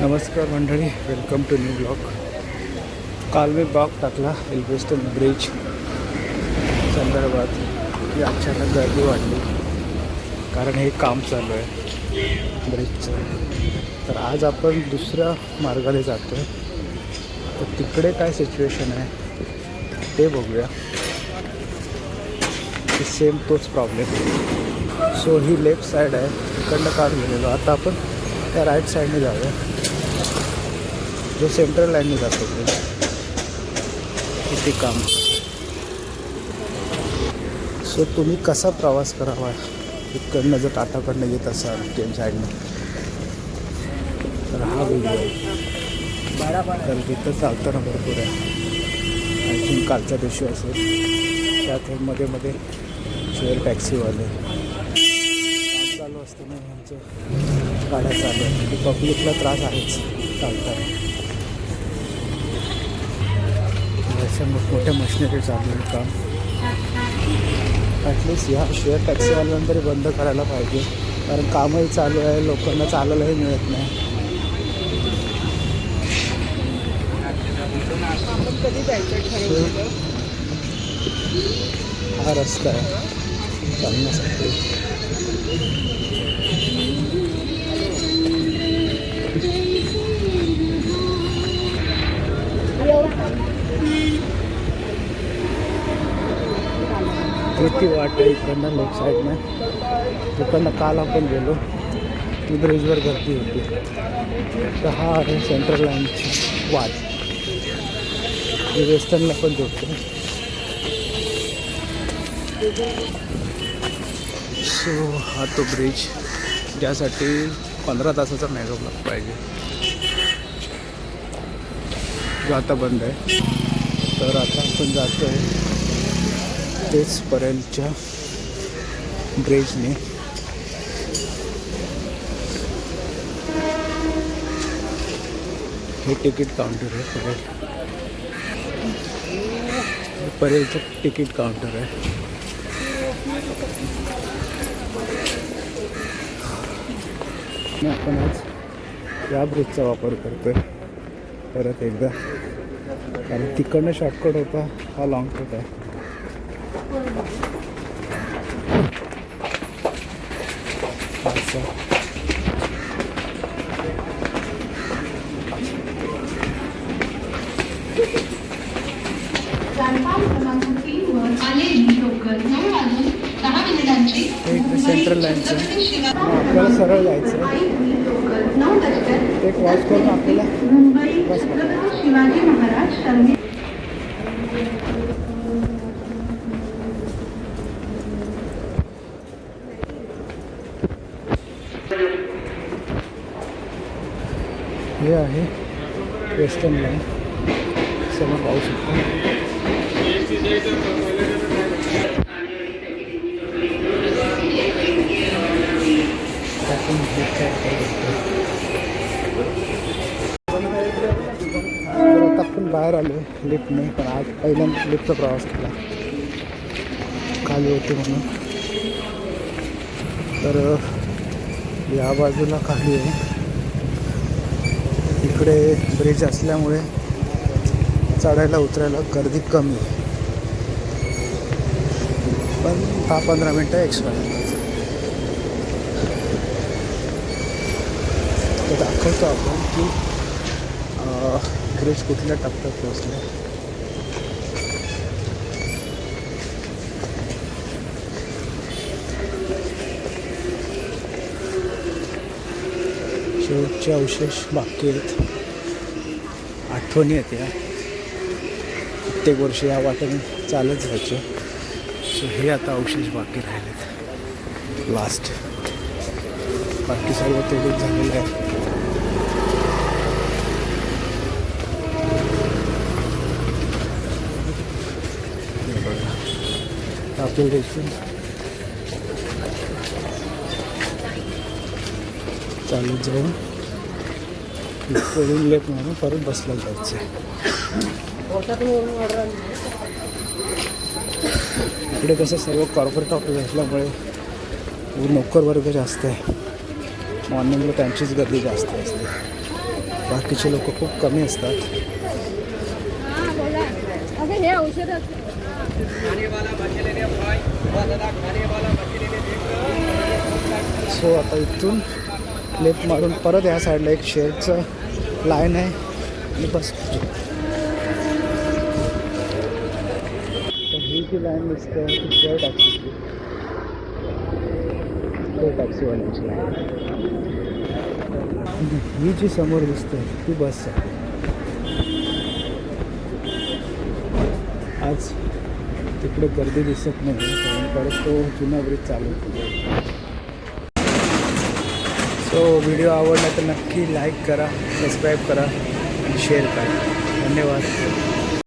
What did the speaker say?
नमस्कार मंडळी welcome to new block काल मी टाकला एल्बेस्टन ब्रिज संदर्भात की अचानक गर्दी वाढली. कारण हे काम चालू आहे ब्रिजचं तर आज आपण दुसऱ्या मार्गाने जातो आहे तर तिकडे काय सिच्युएशन आहे ते बघूया. सेम तोच प्रॉब्लेम सो ही लेफ्ट साईड आहे. तिकडनं कार गेलेलो आता आपण त्या राईट साईडने जाऊया. जो सेंट्रल लाईनने जातो ते. किती काम. सो तुम्ही कसा प्रवास करावा? इकडनं जर टाटाकडनं येत असाल ट्रेन साईडनं तर हा व्हिडिओ आहे. तर तिथं चालताना भरपूर आहे. आय थिंक कालच्या दिवशी असेल. त्यात हे मध्ये मध्ये शेअर टॅक्सीवाले काम चालू असताना यांचं गाड्या चालू आहे पब्लिकला त्रास आहेच चालताना. अशा मोठमोठ्या मशिनरी चालू आहे काम ॲटलिस्ट ह्या शेअर टॅक्सीवाल्यांना तरी बंद करायला पाहिजे. कारण कामही चालू आहे लोकांना चालायलाही मिळत नाही. हा रस्ता आहे. चालण्यासाठी. किती वाट आहे इकडनं लेफ्ट साईडनं तिकडनं काल आपण गेलो ती ब्रिजवर गर्दी होती. तर हा आहे सेंट्रल लाईनची वाट. जी वेस्टर्नला पण जोडते. सो हा तो ब्रिज ज्यासाठी पंधरा तासाचा मेगा ब्लॉक पाहिजे. जो आता बंद आहे. तर आता आपण जातो आहे तेच पर्यंतच्या ब्रिजने हे तिकीट काउंटर आहे परेल परेलचं तिकीट काउंटर आहे. आपण आज या ब्रिजचा वापर करतोय. परत एकदा. कारण तिकडनं शॉर्टकट होता हा लॉंग कट आहे. सेंट्रल लाईनचं आपल्याला सरळ जायचं ते क्रॉस करून आपल्याला मुंबई बस शिवाजी महाराज हे आहे. वेस्टर्न लाईन समोर पाहू शकतो. आता आपण बाहेर आलो लिफ्टने पण आज पहिल्यांदा लिफ्टचा प्रवास केला. खाली होते म्हणून. तर या बाजूला खाली आहे. इकडे ब्रिज असल्यामुळे चढायला उतरायला गर्दी कमी पण दहा पंधरा मिनटं एक्स्ट्रा तर दाखवतो आपण की ब्रिज कुठल्या टप्प्यात पोहोचला शेवटचे अवशेष बाकी आहेत आठवणी आहेत या प्रत्येक वर्षी या वाटेने चालत जायचे. सो हे आता अवशेष बाकी राहिलेत. लास्ट बाकी सर्व तेवढेच झालेलं आहे हे बघा. तर आपल्याला इथून चालत जाऊन इकडून लेट मारून परत बसला जायचं. इकडे कसं सर्व कॉर्पोरेट ऑफिस असल्यामुळे नोकर वर्ग जास्त आहे. मॉर्निंगला त्यांचीच गर्दी जास्त असते. बाकीचे लोक खूप कमी असतात. सो आता इथून लेफ्ट मारून परत या साईडला एक शेअरचं लाईन आहे. आणि बस. तर ही जी लाईन दिसते ती शेअर टॅक्सीची टॅक्सीवाल्याची टॅक्सीवाल्यांची लाईन ही जी समोर दिसते ती बस आहे. आज तिकडे गर्दी दिसत नाही कारण परत तो जुना ब्रिज चालू आहे. सो व्हिडिओ आवडला तर नक्की लाईक करा सबस्क्राईब करा आणि शेअर करा. धन्यवाद.